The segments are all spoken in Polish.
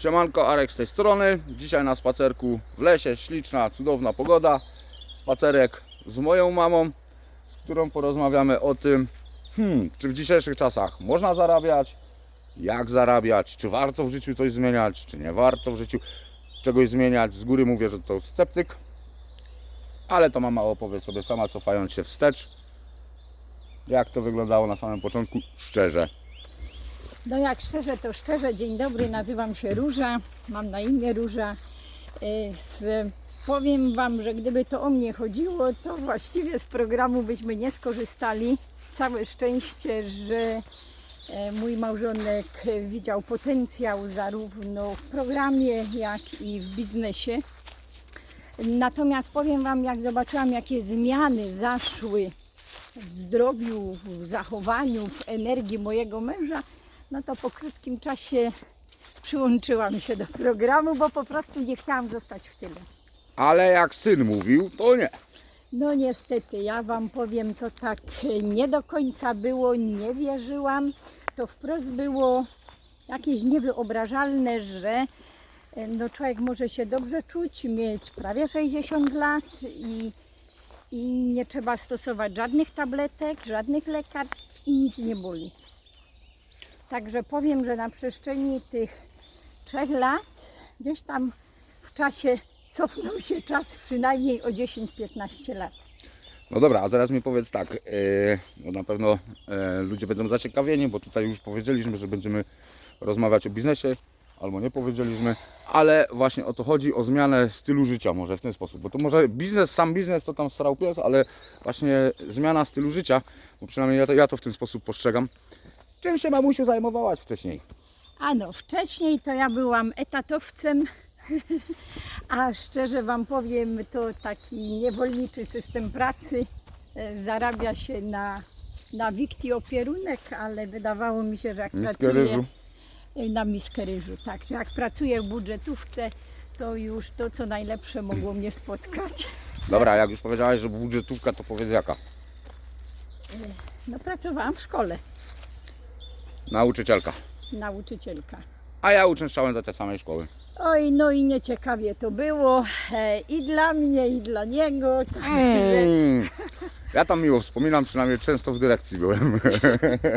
Siemanko, Arek z tej strony. Dzisiaj na spacerku w lesie, śliczna, cudowna pogoda. Spacerek z moją mamą, z którą porozmawiamy o tym, hmm, czy w dzisiejszych czasach można zarabiać, jak zarabiać, czy warto w życiu coś zmieniać, czy nie warto w życiu czegoś zmieniać. Z góry mówię, że to sceptyk, ale to mama opowie sobie sama, cofając się wstecz, jak to wyglądało na samym początku, szczerze. No jak szczerze, to szczerze. Dzień dobry, nazywam się Róża, mam na imię Róża. Y, Z, powiem Wam, że gdyby to o mnie chodziło, to właściwie z programu byśmy nie skorzystali. Całe szczęście, że e, mój małżonek widział potencjał zarówno w programie, jak i w biznesie. Natomiast powiem Wam, jak zobaczyłam, jakie zmiany zaszły w zdrowiu, w zachowaniu, w energii mojego męża, no to po krótkim czasie przyłączyłam się do programu, bo po prostu nie chciałam zostać w tyle. Ale jak syn mówił, to nie. No niestety, ja Wam powiem, to tak nie do końca było, nie wierzyłam. To wprost było jakieś niewyobrażalne, że e, no, człowiek może się dobrze czuć, mieć prawie 60 lat i, i nie trzeba stosować żadnych tabletek, żadnych lekarstw i nic nie boli. Także powiem, że na przestrzeni tych trzech lat, gdzieś tam w czasie cofnął się czas przynajmniej o 10-15 lat. No dobra, a teraz mi powiedz tak, e, bo na pewno e, ludzie będą zaciekawieni, bo tutaj już powiedzieliśmy, że będziemy rozmawiać o biznesie, albo nie powiedzieliśmy, ale właśnie o to chodzi, o zmianę stylu życia może w ten sposób, bo to może biznes, sam biznes to tam starał pies, ale właśnie zmiana stylu życia, bo przynajmniej ja to, ja to w ten sposób postrzegam. Czym się mamusiu zajmowałaś wcześniej? Ano, wcześniej to ja byłam etatowcem, a szczerze Wam powiem, to taki niewolniczy system pracy. E, Zarabia się na, na wikti opierunek, ale wydawało mi się, że jak Miskę pracuję ryżu. e, na miskę ryżu, tak, że jak pracuję w budżetówce, to już to, co najlepsze mogło mnie spotkać. Dobra, jak już powiedziałaś, że budżetówka, to powiedz jaka? No, pracowałam w szkole, Nauczycielka. nauczycielka. A ja uczęszczałem do tej samej szkoły. Oj, no i nieciekawie to było e, i dla mnie, i dla niego. Mm. Ja tam miło wspominam, przynajmniej często w dyrekcji byłem.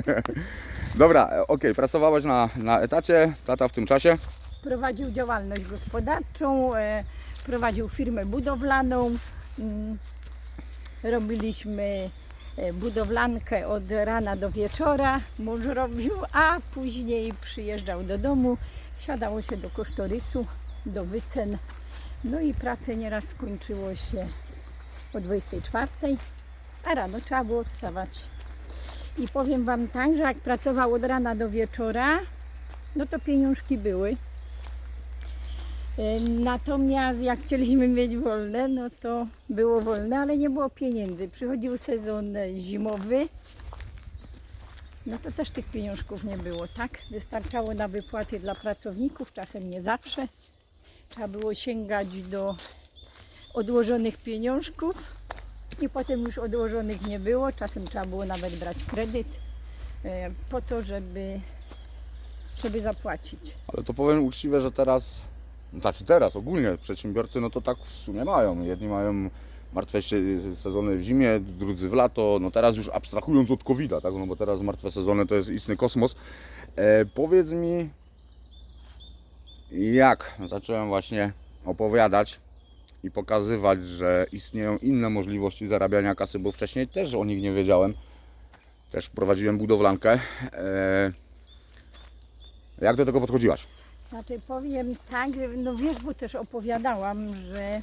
Dobra, okej, pracowałaś na, na etacie, tata w tym czasie. prowadził działalność gospodarczą, e, prowadził firmę budowlaną. Mm, Robiliśmy budowlankę od rana do wieczora, mąż robił, a później przyjeżdżał do domu, siadało się do kosztorysu, do wycen. No i pracę nieraz skończyło się o 24, a rano trzeba było wstawać. I powiem Wam tak, że jak pracował od rana do wieczora, no to pieniążki były. E, Natomiast jak chcieliśmy mieć wolne, no to było wolne, ale nie było pieniędzy. Przychodził sezon zimowy, no to też tych pieniążków nie było, tak? Wystarczało na wypłaty dla pracowników, czasem nie zawsze. Trzeba było sięgać do odłożonych pieniążków i potem już odłożonych nie było. Czasem trzeba było nawet brać kredyt e, po to, żeby, żeby zapłacić. Ale to powiem uczciwie, że teraz, znaczy teraz ogólnie przedsiębiorcy, no to tak w sumie mają. Jedni mają martwe się- sezony w zimie, drudzy w lato. No teraz już abstrahując od covid tak? No bo teraz martwe sezony to jest istny kosmos. E, powiedz mi, jak zacząłem właśnie opowiadać i pokazywać, że istnieją inne możliwości zarabiania kasy, bo wcześniej też o nich nie wiedziałem. Też prowadziłem budowlankę. E, jak do tego podchodziłaś? Znaczy powiem tak, no wiesz, bo też opowiadałam, że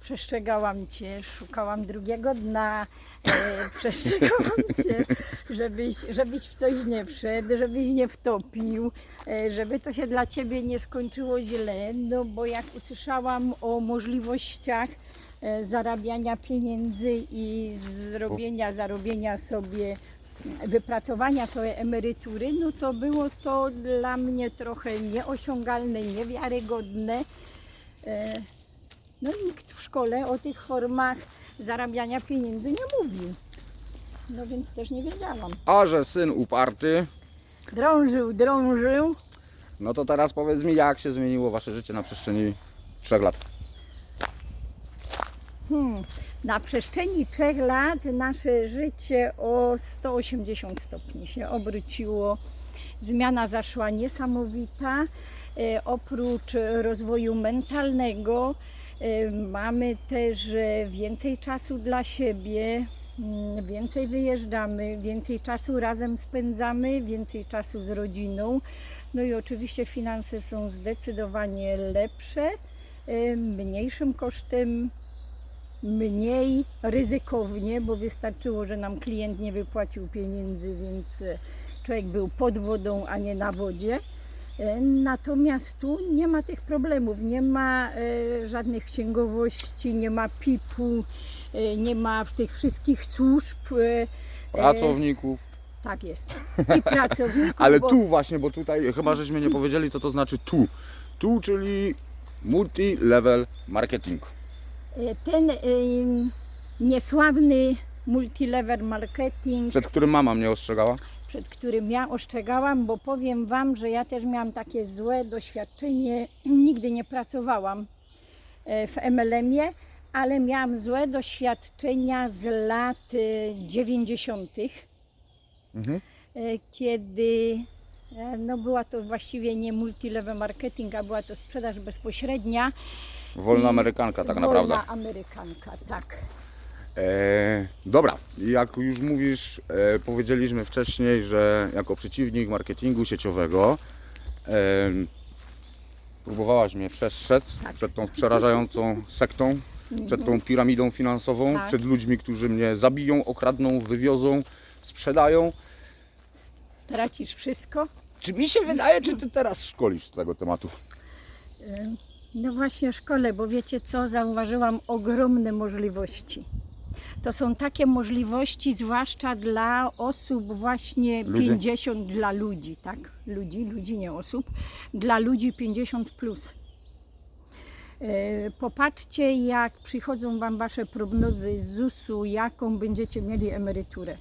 przestrzegałam Cię, szukałam drugiego dna, e, przestrzegałam Cię, żebyś, żebyś w coś nie wszedł, żebyś nie wtopił, e, żeby to się dla Ciebie nie skończyło źle, no bo jak usłyszałam o możliwościach e, zarabiania pieniędzy i zrobienia, zarobienia sobie wypracowania swojej emerytury, no to było to dla mnie trochę nieosiągalne, niewiarygodne. E, No nikt w szkole o tych formach zarabiania pieniędzy nie mówił. No więc też nie wiedziałam. A że syn uparty, Drążył, drążył, No to teraz powiedz mi, jak się zmieniło Wasze życie na przestrzeni 3 lat? Hmm. Na przestrzeni trzech lat nasze życie o 180 stopni się obróciło. Zmiana zaszła niesamowita. E, oprócz rozwoju mentalnego, e, mamy też e, więcej czasu dla siebie, mm, więcej wyjeżdżamy, więcej czasu razem spędzamy, więcej czasu z rodziną. No i oczywiście finanse są zdecydowanie lepsze, e, mniejszym kosztem mniej ryzykownie, bo wystarczyło, że nam klient nie wypłacił pieniędzy, więc e, człowiek był pod wodą, a nie na wodzie. E, Natomiast tu nie ma tych problemów, nie ma e, żadnych księgowości, nie ma PIP-u, nie ma tych wszystkich służb. Pracowników. Tak jest. I pracowników. Ale bo- tu właśnie, bo tutaj chyba żeśmy nie powiedzieli, co to znaczy tu. Tu, czyli multi-level marketing. E, Ten e, niesławny multilevel marketing Przed którym mama mnie ostrzegała. przed którym ja ostrzegałam, bo powiem Wam, że ja też miałam takie złe doświadczenie. Nigdy nie pracowałam e, w MLM-ie, ale miałam złe doświadczenia z lat e, 90., Mhm. e, kiedy e, no była to właściwie nie multilevel marketing, a była to sprzedaż bezpośrednia. Wolna I amerykanka tak wolna naprawdę. amerykanka, tak. E, dobra, jak już mówisz, e, powiedzieliśmy wcześniej, że jako przeciwnik marketingu sieciowego e, próbowałaś mnie przestrzec Tak. przed tą przerażającą sektą, przed tą piramidą finansową, Tak. przed ludźmi, którzy mnie zabiją, okradną, wywiozą, sprzedają. Tracisz wszystko. Czy mi się wydaje, czy ty teraz szkolisz z tego tematu? No właśnie szkole, bo wiecie co, zauważyłam ogromne możliwości. To są takie możliwości, zwłaszcza dla osób właśnie Ludzi. 50 dla ludzi, tak? Ludzi, ludzi, nie osób, dla ludzi 50 plus. Yy, Popatrzcie, jak przychodzą Wam Wasze prognozy z ZUS-u, jaką będziecie mieli emeryturę.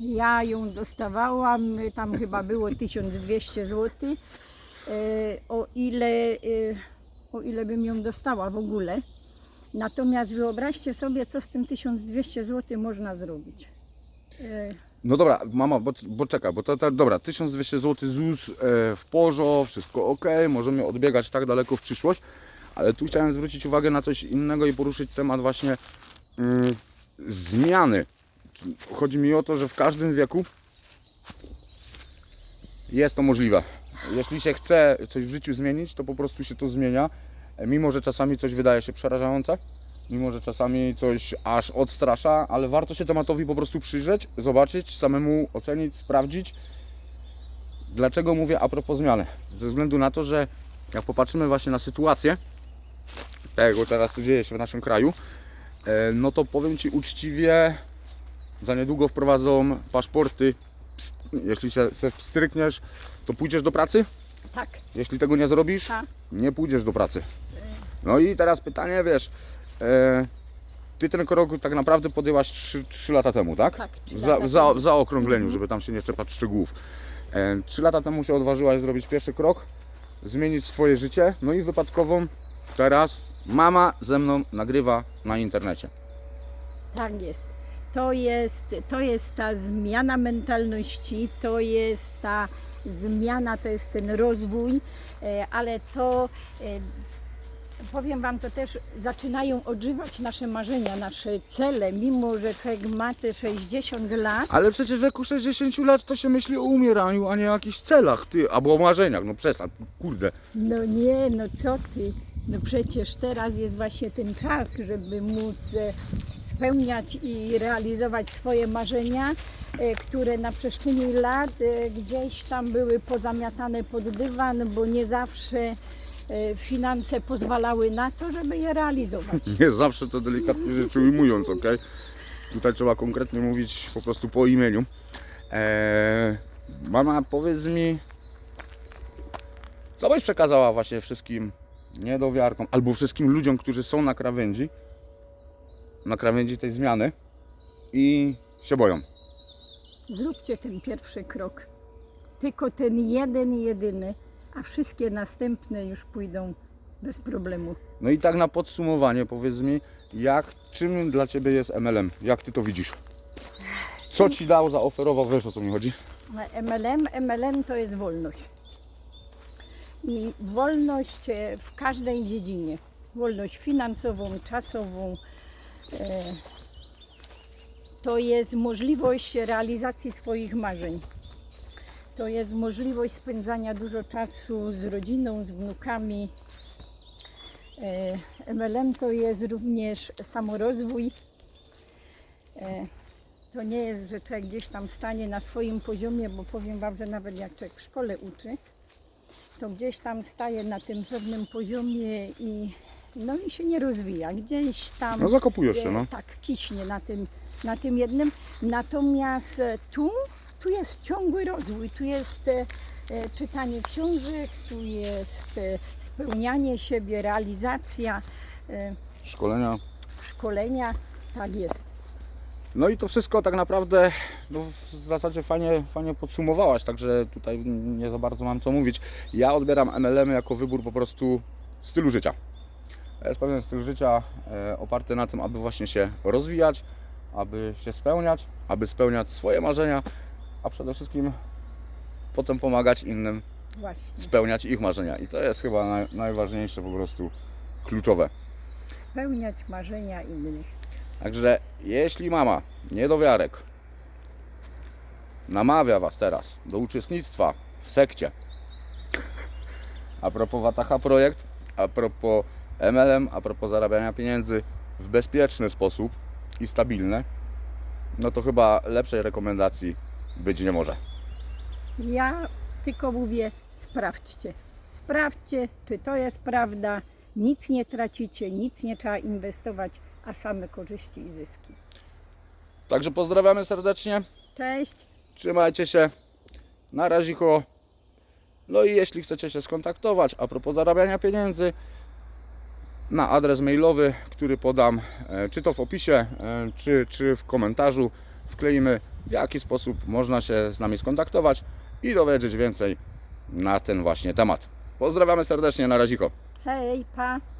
Ja ją dostawałam, tam chyba było 1200 zł. E, o ile, e, o ile bym ją dostała w ogóle. Natomiast wyobraźcie sobie, co z tym 1200 zł można zrobić. E, No dobra, mama, bo, bo czekaj, bo to, dobra, 1200 zł ZUS e, w porzo, wszystko ok, możemy odbiegać tak daleko w przyszłość, ale tu chciałem zwrócić uwagę na coś innego i poruszyć temat właśnie mm, zmiany. Chodzi mi o to, że w każdym wieku jest to możliwe. Jeśli się chce coś w życiu zmienić, to po prostu się to zmienia, mimo że czasami coś wydaje się przerażające, mimo że czasami coś aż odstrasza, ale warto się tematowi po prostu przyjrzeć, zobaczyć, samemu ocenić, sprawdzić. Dlaczego mówię a propos zmiany? Ze względu na to, że jak popatrzymy właśnie na sytuację, tego teraz tu dzieje się w naszym kraju, e, no to powiem Ci uczciwie, za niedługo wprowadzą paszporty. Pst, Jeśli się, się wstrykniesz, to pójdziesz do pracy? tak, Jeśli tego nie zrobisz, tak. nie pójdziesz do pracy. No i teraz pytanie, wiesz, e, ty ten krok tak naprawdę podjęłaś 3, 3 lata temu, tak? Tak, Za, lata za, temu. w zaokrągleniu, Mhm. żeby tam się nie czepać szczegółów. E, 3 lata temu się odważyłaś zrobić pierwszy krok, zmienić swoje życie, no i wypadkową teraz mama ze mną nagrywa na internecie. Tak jest. To jest, to jest ta zmiana mentalności, to jest ta zmiana, to jest ten rozwój, e, ale to e, powiem Wam, to też zaczynają odżywać nasze marzenia, nasze cele, mimo że człowiek ma te 60 lat. Ale przecież w wieku 60 lat to się myśli o umieraniu, a nie o jakichś celach, ty, albo o marzeniach, no przestań, kurde. No nie, no co ty? No przecież teraz jest właśnie ten czas, żeby móc e, spełniać i realizować swoje marzenia, e, które na przestrzeni lat e, gdzieś tam były pozamiatane pod dywan, bo nie zawsze finanse pozwalały na to, żeby je realizować. Nie zawsze to delikatnie rzeczy ujmując, ok? Tutaj trzeba konkretnie mówić po prostu po imieniu. Eee, mama, powiedz mi, co byś przekazała właśnie wszystkim niedowiarkom albo wszystkim ludziom, którzy są na krawędzi, na krawędzi tej zmiany i się boją. Zróbcie ten pierwszy krok. Tylko ten jeden, jedyny, a wszystkie następne już pójdą bez problemu. No i tak na podsumowanie powiedz mi, jak, czym dla Ciebie jest MLM? Jak Ty to widzisz? Co Ci dał, zaoferował, wiesz o co mi chodzi? MLM, MLM to jest wolność. I wolność e, w każdej dziedzinie. Wolność finansową, czasową. e, To jest możliwość realizacji swoich marzeń. To jest możliwość spędzania dużo czasu z rodziną, z wnukami. E, MLM to jest również samorozwój. E, to nie jest, że człowiek gdzieś tam stanie na swoim poziomie, bo powiem Wam, że nawet jak człowiek w szkole uczy, to gdzieś tam staje na tym pewnym poziomie i no i się nie rozwija. Gdzieś tam No zakopujesz się, no. tak kiśnie na tym, na tym jednym. Natomiast e, tu, tu jest ciągły rozwój, tu jest e, e, czytanie książek, tu jest spełnianie siebie, realizacja, Szkolenia. szkolenia. Tak jest. No i to wszystko tak naprawdę no, w zasadzie fajnie, fajnie podsumowałaś, także tutaj nie za bardzo mam co mówić. Ja odbieram MLM jako wybór po prostu stylu życia. To jest pewien styl życia e, oparty na tym, aby właśnie się rozwijać, aby się spełniać, aby spełniać swoje marzenia, a przede wszystkim potem pomagać innym Właśnie. spełniać ich marzenia. I to jest chyba naj, najważniejsze, po prostu kluczowe. spełniać marzenia innych. Także jeśli mama niedowiarek namawia Was teraz do uczestnictwa w sekcie, a propos Wataha Projekt, a propos MLM, a propos zarabiania pieniędzy w bezpieczny sposób i stabilny, no to chyba lepszej rekomendacji być nie może. Ja tylko mówię, sprawdźcie. Sprawdźcie, czy to jest prawda. Nic nie tracicie, nic nie trzeba inwestować, a same korzyści i zyski. Także pozdrawiamy serdecznie. Cześć! Trzymajcie się. Na razicho. No i jeśli chcecie się skontaktować a propos zarabiania pieniędzy, na adres mailowy, który podam, e, czy to w opisie, e, czy, czy w komentarzu, wkleimy w jaki sposób można się z nami skontaktować i dowiedzieć więcej na ten właśnie temat. Pozdrawiamy serdecznie, na razicho. Hej, pa!